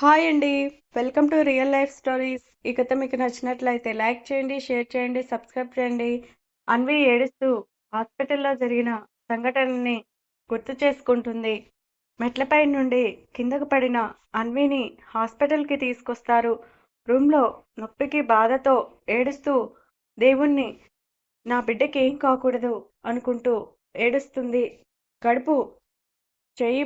Hi అండి. Welcome to real life stories ఈ కథ మీకు నచ్చినట్లయితే లైక్ చేయండి షేర్ చేయండి సబ్స్క్రైబ్ చేయండి. అన్వి ఏడుస్తూ హాస్పిటల్లో జరిగిన సంఘటనని గుర్తు చేసుకుంటుంది. మెట్లపై నుండి కిందకు పడిన అన్విని హాస్పిటల్కి తీసుకొస్తారు. రూమ్లో నొప్పికి బాధతో ఏడుస్తూ దేవుణ్ణి నా బిడ్డకి ఏం కాకూడదు అనుకుంటూ ఏడుస్తుంది. కడుపు చెయ్యి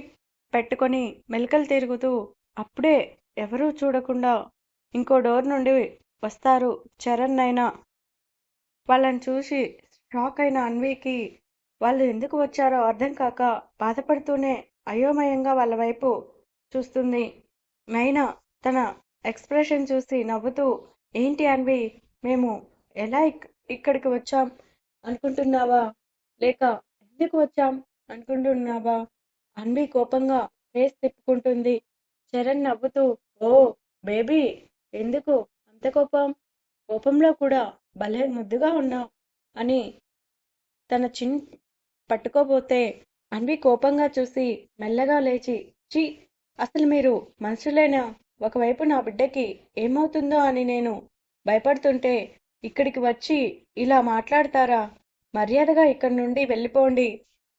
పెట్టుకొని మెలకలు తిరుగుతూ అప్పుడే ఎవరూ చూడకుండా ఇంకో డోర్ నుండి వస్తారు చరణ్ అయినా వాళ్ళని చూసి షాక్ అయిన అన్వికి వాళ్ళు ఎందుకు వచ్చారో అర్థం కాక బాధపడుతూనే అయోమయంగా వాళ్ళ వైపు చూస్తుంది. నైనా తన ఎక్స్ప్రెషన్ చూసి నవ్వుతూ ఏంటి అన్వి మేము ఎలా ఇక్- ఇక్కడికి వచ్చాం? అనుకుంటున్నావా? లేక ఎందుకు వచ్చాం? అనుకుంటున్నావా? అన్వి కోపంగా ఫేస్ తిప్పుకుంటుంది. చరణ్ నవ్వుతూ ఓ బేబీ ఎందుకు? అంత కోపం? కోపంలో కూడా భలే ముద్దుగా ఉన్నావు అని తన చిన్ పట్టుకోబోతే అన్వి కోపంగా చూసి మెల్లగా లేచి చి అసలు మీరు మనుషులేనా? ఒకవైపు నా బిడ్డకి ఏమవుతుందో అని నేను భయపడుతుంటే ఇక్కడికి వచ్చి ఇలా మాట్లాడతారా? మర్యాదగా ఇక్కడి నుండి వెళ్ళిపోండి.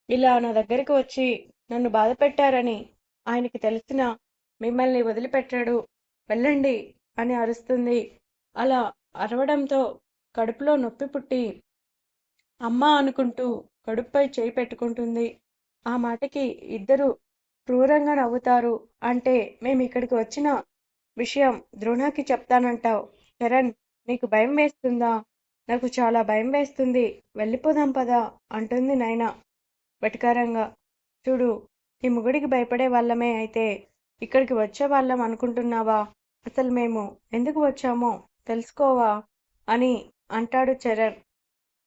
ఇలా నా దగ్గరికి వచ్చి నన్ను బాధ పెట్టారని ఆయనకి తెలిసిన మిమ్మల్ని వదిలిపెట్టాడు. వెళ్ళండి అని అరుస్తుంది. అలా అరవడంతో కడుపులో నొప్పి పుట్టి అమ్మ అనుకుంటూ కడుపుపై చేయి పెట్టుకుంటుంది. ఆ మాటకి ఇద్దరు క్రూరంగా నవ్వుతారు. అంటే మేము ఇక్కడికి వచ్చిన విషయం ద్రోణాకి చెప్తానంటావు. చరణ్ నీకు భయం వేస్తుందా? నాకు చాలా భయం వేస్తుంది. వెళ్ళిపోదాం పదా అంటుంది నైనా. వెటకారంగా. చూడు ఈ ముగుడికి భయపడే వాళ్ళమే అయితే ఇక్కడికి వచ్చే వాళ్ళం అనుకుంటున్నావా? అసలు మేము ఎందుకు వచ్చామో తెలుసుకోవా? అని అంటాడు చరణ్.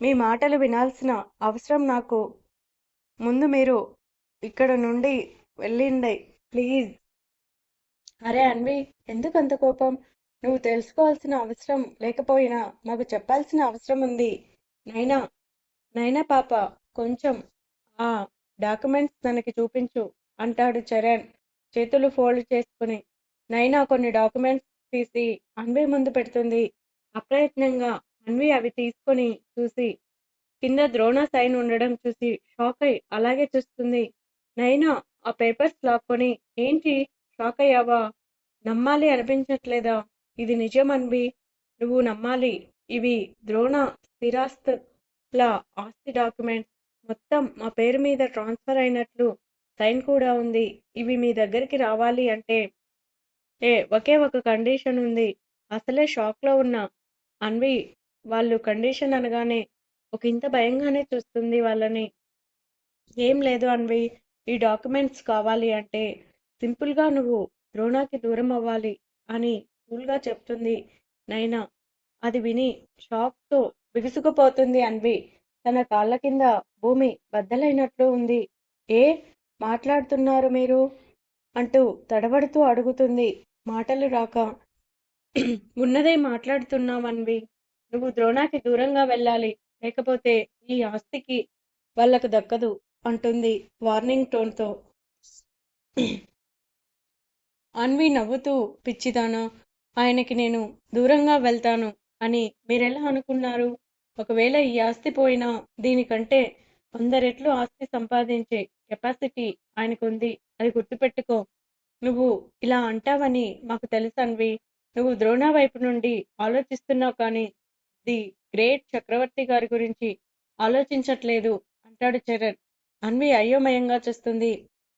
మీ మాటలు వినాల్సిన అవసరం నాకు. ముందు మీరు ఇక్కడ నుండి వెళ్ళిండి ప్లీజ్. అరే అన్వి ఎందుకు అంత కోపం? నువ్వు తెలుసుకోవాల్సిన అవసరం లేకపోయినా మాకు చెప్పాల్సిన అవసరం ఉంది. నైనా నైనా పాప కొంచెం ఆ డాక్యుమెంట్స్ తనకి చూపించు అంటాడు చరణ్. చేతులు ఫోల్డ్ చేసుకుని నైనా కొన్ని డాక్యుమెంట్స్ తీసి అన్వి ముందు పెడుతుంది. అప్రయత్నంగా అన్వి అవి తీసుకొని చూసి కింద ద్రోణ సైన్ ఉండడం చూసి షాక్ అయి అలాగే చూస్తుంది. నైనా ఆ పేపర్స్ లాక్కొని ఏంటి? షాక్ అయ్యావా? నమ్మాలి అనిపించట్లేదా? ఇది నిజం అన్వి. నువ్వు నమ్మాలి. ఇవి ద్రోణ స్థిరాస్తుల ఆస్తి డాక్యుమెంట్స్. మొత్తం మా పేరు మీద ట్రాన్స్ఫర్ అయినట్లు సైన్ కూడా ఉంది. ఇవి మీ దగ్గరికి రావాలి అంటే ఏ ఒకే ఒక కండిషన్ ఉంది. అసలే షాక్లో ఉన్న. అన్వి వాళ్ళు కండిషన్ అనగానే ఒక ఇంత భయంగానే చూస్తుంది వాళ్ళని. ఏం లేదు అన్వి ఈ డాక్యుమెంట్స్ కావాలి అంటే సింపుల్గా నువ్వు ద్రోణాకి దూరం అవ్వాలి అని కూల్గా చెప్తుంది నైనా. అది విని షాక్తో బిగుసుకుపోతుంది అన్వి. తన కాళ్ళ కింద భూమి బద్దలైనట్లు ఉంది. ఏ మాట్లాడుతున్నారు మీరు? అంటూ తడబడుతూ అడుగుతుంది. మాటలు రాక ఉన్నదే మాట్లాడుతున్నావన్వి నువ్వు ద్రోణాకి దూరంగా వెళ్ళాలి. లేకపోతే ఈ ఆస్తికి వాళ్ళకు దక్కదు అంటుంది వార్నింగ్ టోన్తో. అన్వి నవ్వుతూ పిచ్చిదానా ఆయనకి నేను దూరంగా వెళ్తాను అని మీరెలా అనుకున్నారు? ఒకవేళ ఈ ఆస్తి పోయినా దీనికంటే వంద రెట్లు ఆస్తి సంపాదించే కెపాసిటీ ఆయనకుంది. అది గుర్తుపెట్టుకో. నువ్వు ఇలా అంటావని మాకు తెలుసు అన్వి. నువ్వు ద్రోణ వైపు నుండి ఆలోచిస్తున్నావు కానీ ది గ్రేట్ చక్రవర్తి గారి గురించి ఆలోచించట్లేదు అంటాడు చరణ్. అన్వి అయోమయంగా చూస్తుంది.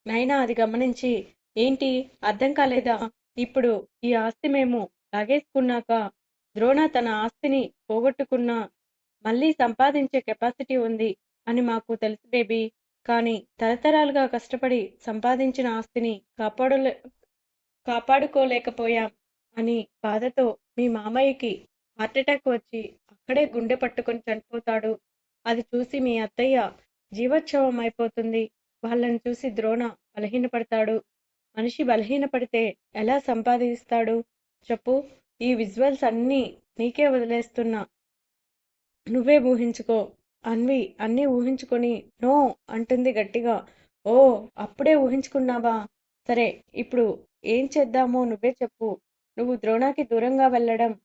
నైనా అది గమనించి ఏంటి? అర్థం కాలేదా? ఇప్పుడు ఈ ఆస్తి మేము లాగేసుకున్నాక ద్రోణ తన ఆస్తిని పోగొట్టుకున్నా మళ్ళీ సంపాదించే కెపాసిటీ ఉంది అని మాకు తెలుసు బేబీ. కానీ తరతరాలుగా కష్టపడి సంపాదించిన ఆస్తిని కాపాడలే కాపాడుకోలేకపోయాం అని బాధతో మీ మామయ్యకి హార్ట్అటాక్ వచ్చి అక్కడే గుండె పట్టుకొని చనిపోతాడు. అది చూసి మీ అత్తయ్య జీవోత్సవం అయిపోతుంది. వాళ్ళని చూసి ద్రోణ బలహీనపడతాడు. మనిషి బలహీనపడితే ఎలా సంపాదిస్తాడు? చెప్పు. ఈ విజువల్స్ అన్నీ నీకే వదిలేస్తున్నా. నువ్వే ఊహించుకో. అన్వి అన్నీ ఊహించుకొని నో అంటుంది గట్టిగా. ఓ అప్పుడే ఊహించుకున్నావా? సరే ఇప్పుడు ఏం చేద్దామో నువ్వే చెప్పు. నువ్వు ద్రోణాకి దూరంగా వెళ్ళడం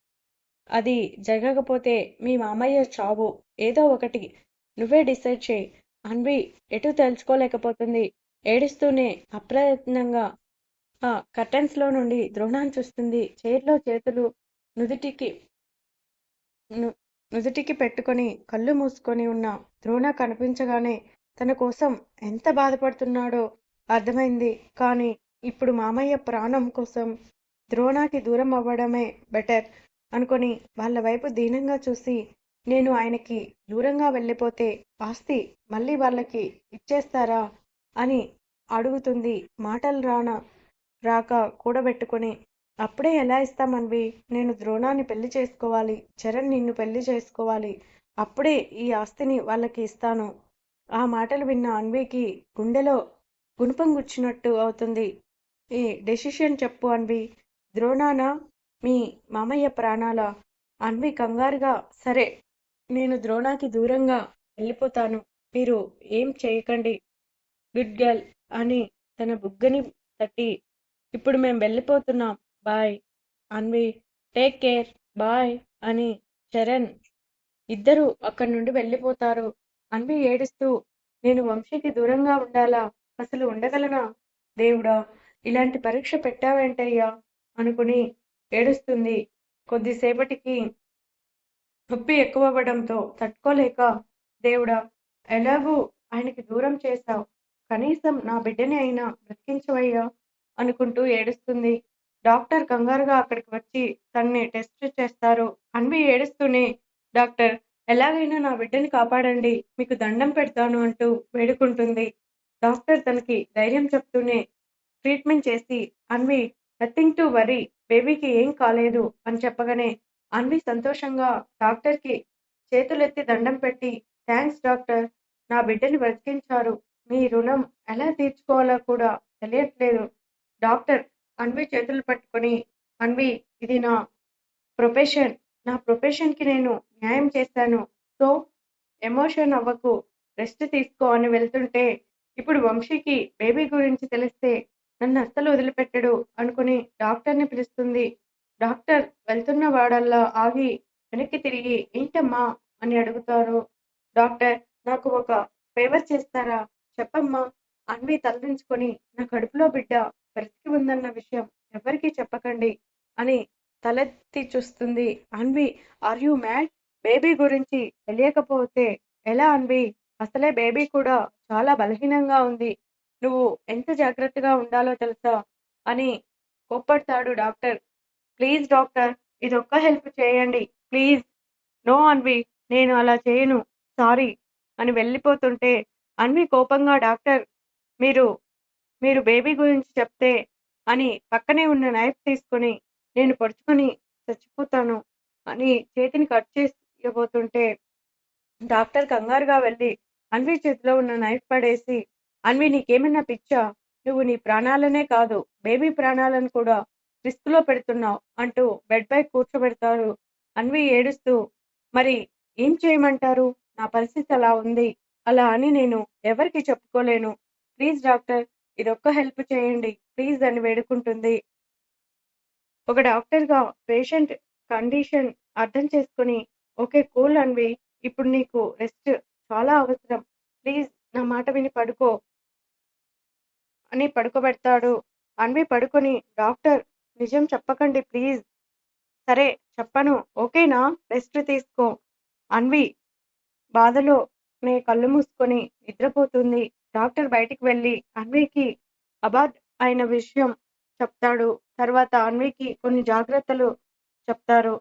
అది జరగకపోతే మీ మామయ్య చావు. ఏదో ఒకటి. నువ్వే డిసైడ్ చేయి. అన్వి ఎటు తెలుసుకోలేకపోతుంది ఏడుస్తూనే అప్రయత్నంగా ఆ కర్టెన్స్లో నుండి ద్రోణాన్ని చూస్తుంది. చేతిలో చేతులు నుదుటికి ను- నుదుటికి పెట్టుకొని కళ్ళు మూసుకొని ఉన్న ద్రోణ కనిపించగానే తన కోసం ఎంత బాధపడుతున్నాడో అర్థమైంది. కానీ ఇప్పుడు మామయ్య ప్రాణం కోసం ద్రోణాకి దూరం అవ్వడమే బెటర్ అనుకొని వాళ్ళ వైపు దీనంగా చూసి నేను ఆయనకి దూరంగా వెళ్ళిపోతే ఆస్తి మళ్ళీ వాళ్ళకి ఇచ్చేస్తారా అని అడుగుతుంది మాటలు రాన రాక కూడబెట్టుకొని అప్పుడే ఎలా ఇస్తామన్వి? నేను ద్రోణాన్ని పెళ్ళి చేసుకోవాలి. చరణ్ నిన్ను పెళ్ళి చేసుకోవాలి. అప్పుడే ఈ ఆస్తిని వాళ్ళకి ఇస్తాను. ఆ మాటలు విన్న అన్వికి గుండెలో గుణపం గుచ్చినట్టు అవుతుంది. ఈ డెసిషన్ చెప్పు అన్వి. ద్రోణాన? మీ మామయ్య ప్రాణాల? అన్వి కంగారుగా సరే నేను ద్రోణాకి దూరంగా వెళ్ళిపోతాను. మీరు ఏం చేయకండి. గుడ్ గర్ల్ అని తన బుగ్గని తట్టి ఇప్పుడు మేము వెళ్ళిపోతున్నాం. Bye Anvi take care bye అని చరణ్. ఇద్దరు అక్కడి నుండి వెళ్ళిపోతారు. అన్వి ఏడుస్తూ నేను వంశీకి దూరంగా ఉండాలా? అసలు ఉండగలనా? దేవుడా ఇలాంటి పరీక్ష పెట్టావేంటయ్యా? అనుకుని ఏడుస్తుంది. కొద్దిసేపటికి నొప్పి ఎక్కువవ్వడంతో తట్టుకోలేక దేవుడా ఎలాగూ ఆయనకి దూరం చేశావు? కనీసం నా బిడ్డని అయినా బ్రతికించవయ్యా? అనుకుంటూ ఏడుస్తుంది. డాక్టర్ కంగారుగా అక్కడికి వచ్చి తన్ని టెస్ట్ చేస్తారు అన్వి ఏడుస్తూనే డాక్టర్ ఎలాగైనా నా బిడ్డని కాపాడండి మీకు దండం పెడతాను అంటూ వేడుకుంటుంది. డాక్టర్ తనకి ధైర్యం చెప్తూనే ట్రీట్మెంట్ చేసి అన్వి నథింగ్ టు వరీ బేబీకి ఏం కాలేదు అని చెప్పగానే అన్వి సంతోషంగా డాక్టర్కి చేతులెత్తి దండం పెట్టి థ్యాంక్స్ డాక్టర్ నా బిడ్డని బ్రతికించారు మీ రుణం ఎలా తీర్చుకోవాలో కూడా తెలియట్లేదు. డాక్టర్ అన్వి చేతులు పట్టుకొని అన్వి ఇది నా ప్రొఫెషన్ నా ప్రొఫెషన్కి నేను న్యాయం చేశాను సో ఎమోషన్ అవ్వకు. రెస్ట్ తీసుకో అని వెళ్తుంటే ఇప్పుడు వంశీకి బేబీ గురించి తెలిస్తే నన్ను అస్సలు వదిలిపెట్టడు అనుకుని డాక్టర్ని పిలుస్తుంది. డాక్టర్ వెళ్తున్న వాడల్లా ఆగి వెనక్కి తిరిగి ఏంటమ్మా? అని అడుగుతారు. డాక్టర్ నాకు ఒక ఫేవర్ చేస్తారా? చెప్పమ్మా. అన్వి తలదించుకొని నా కడుపులో బిడ్డ. బ్రతికి ఉందన్న విషయం ఎవరికీ చెప్పకండి అని తలెత్తి చూస్తుంది Anvi. Are you mad baby గురించి తెలియకపోతే ఎలా అన్వి? అసలే బేబీ కూడా చాలా బలహీనంగా ఉంది. నువ్వు ఎంత జాగ్రత్తగా ఉండాలో తెలుసా? అని కోప్పడతాడు డాక్టర్. ప్లీజ్ డాక్టర్ ఇది ఒక్క హెల్ప్ చేయండి. ప్లీజ్. నో అన్వి నేను అలా చేయను. సారీ అని వెళ్ళిపోతుంటే అన్వి కోపంగా డాక్టర్ మీరు మీరు బేబీ గురించి చెప్తే అని పక్కనే ఉన్న నైఫ్ తీసుకొని నేను పడుచుకొని చచ్చిపోతాను అని చేతిని కట్ చేయబోతుంటే డాక్టర్ కంగారుగా వెళ్ళి అన్వి చేతిలో ఉన్న నైఫ్ పడేసి అన్వి నీకేమైనా పిచ్చా? నువ్వు నీ ప్రాణాలనే కాదు బేబీ ప్రాణాలను కూడా రిస్క్లో పెడుతున్నావు అంటూ బెడ్ పై కూర్చోబెడతారు అన్వి ఏడుస్తూ మరి ఏం చేయమంటారు? నా పరిస్థితి అలా ఉంది. అలా అని నేను ఎవరికి చెప్పుకోలేను. ప్లీజ్ డాక్టర్ ఇదొక్క హెల్ప్ చేయండి. ప్లీజ్ అని వేడుకుంటుంది. ఒక డాక్టర్గా పేషెంట్ కండిషన్ అర్థం చేసుకుని ఓకే కూల్ అన్వి ఇప్పుడు నీకు రెస్ట్ చాలా అవసరం. ప్లీజ్ నా మాట విని పడుకో అని పడుకోబెడతాడు. అన్వి పడుకొని డాక్టర్ నిజం చెప్పకండి ప్లీజ్. సరే చెప్పను. ఓకేనా? రెస్ట్ తీసుకో. అన్వి బాధలో నే కళ్ళు మూసుకొని నిద్రపోతుంది. డాక్టర్ బయటికి వెళ్ళి అన్వికి అబాద్ అయిన విషయం చెప్తాడు. తర్వాత అన్వికి కొన్ని జాగ్రత్తలు చెప్తారు.